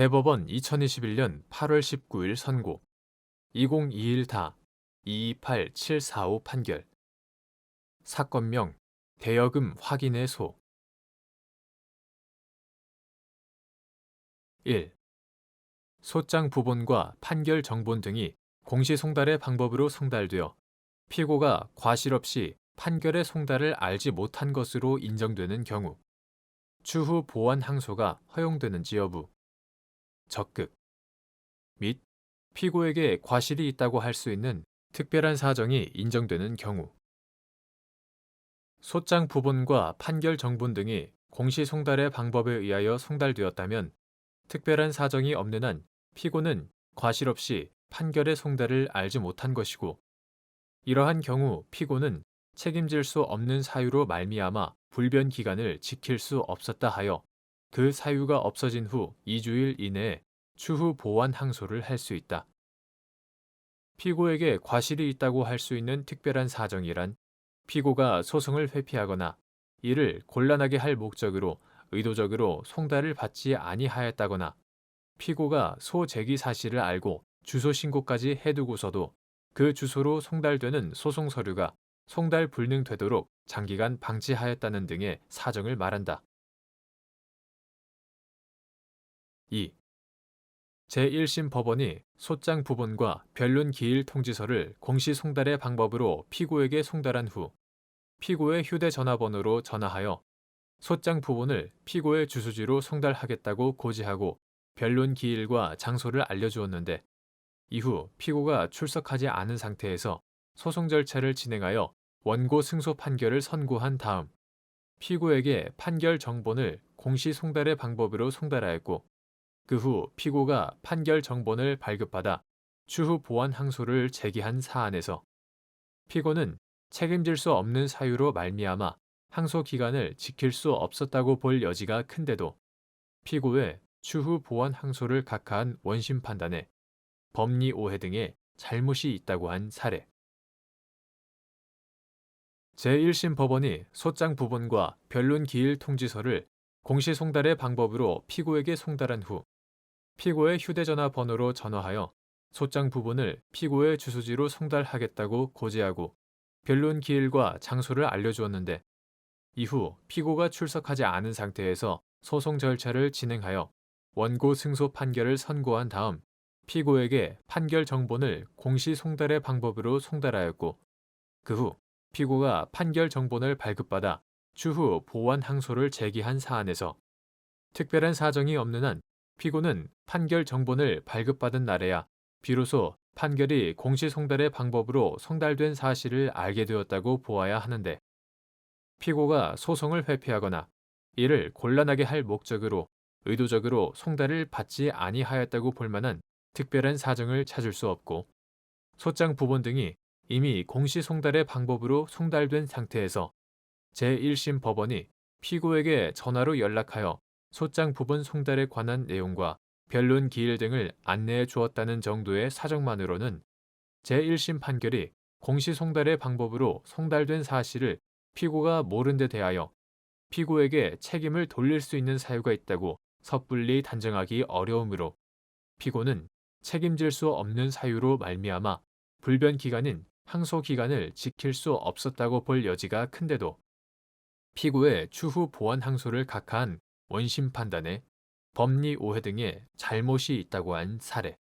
대법원 2021년 8월 19일 선고. 2021다 228745 판결. 사건명 대여금 확인의 소. 1. 소장 부본과 판결 정본 등이 공시 송달의 방법으로 송달되어 피고가 과실 없이 판결의 송달을 알지 못한 것으로 인정되는 경우. 추후 보완 항소가 허용되는지 여부 적극 및 피고에게 과실이 있다고 할 수 있는 특별한 사정이 인정되는 경우 소장 부본과 판결 정본 등이 공시 송달의 방법에 의하여 송달되었다면 특별한 사정이 없는 한 피고는 과실 없이 판결의 송달을 알지 못한 것이고 이러한 경우 피고는 책임질 수 없는 사유로 말미암아 불변 기간을 지킬 수 없었다 하여 그 사유가 없어진 후 2주일 이내에 추후 보완 항소를 할 수 있다. 피고에게 과실이 있다고 할 수 있는 특별한 사정이란 피고가 소송을 회피하거나 이를 곤란하게 할 목적으로 의도적으로 송달을 받지 아니하였다거나 피고가 소재기 사실을 알고 주소 신고까지 해두고서도 그 주소로 송달되는 소송 서류가 송달 불능되도록 장기간 방치하였다는 등의 사정을 말한다. 2. 제1심 법원이 소장 부본과 변론 기일 통지서를 공시 송달의 방법으로 피고에게 송달한 후 피고의 휴대전화번호로 전화하여 소장 부본을 피고의 주소지로 송달하겠다고 고지하고 변론 기일과 장소를 알려주었는데 이후 피고가 출석하지 않은 상태에서 소송 절차를 진행하여 원고 승소 판결을 선고한 다음 피고에게 판결 정본을 공시 송달의 방법으로 송달하였고 그 후 피고가 판결 정본을 발급받아 추후 보완 항소를 제기한 사안에서 피고는 책임질 수 없는 사유로 말미암아 항소 기간을 지킬 수 없었다고 볼 여지가 큰데도 피고의 추후 보완 항소를 각하한 원심 판단에 법리 오해 등의 잘못이 있다고 한 사례. 제1심 법원이 소장 부본과 변론 기일 통지서를 공시 송달의 방법으로 피고에게 송달한 후 피고의 휴대전화 번호로 전화하여 소장 부본을 피고의 주소지로 송달하겠다고 고지하고 변론 기일과 장소를 알려주었는데 이후 피고가 출석하지 않은 상태에서 소송 절차를 진행하여 원고 승소 판결을 선고한 다음 피고에게 판결 정본을 공시 송달의 방법으로 송달하였고 그 후 피고가 판결 정본을 발급받아 추후 보완 항소를 제기한 사안에서 특별한 사정이 없는 한 피고는 판결 정본을 발급받은 날에야 비로소 판결이 공시 송달의 방법으로 송달된 사실을 알게 되었다고 보아야 하는데 피고가 소송을 회피하거나 이를 곤란하게 할 목적으로 의도적으로 송달을 받지 아니하였다고 볼 만한 특별한 사정을 찾을 수 없고 소장 부본 등이 이미 공시 송달의 방법으로 송달된 상태에서 제1심 법원이 피고에게 전화로 연락하여 소장 부본 송달에 관한 내용과 변론 기일 등을 안내해 주었다는 정도의 사정만으로는 제1심 판결이 공시 송달의 방법으로 송달된 사실을 피고가 모른 데 대하여 피고에게 책임을 돌릴 수 있는 사유가 있다고 섣불리 단정하기 어려우므로 피고는 책임질 수 없는 사유로 말미암아 불변 기간인 항소 기간을 지킬 수 없었다고 볼 여지가 큰데도 피고의 추후 보완 항소를 각하한 원심 판단에 법리 오해 등의 잘못이 있다고 한 사례.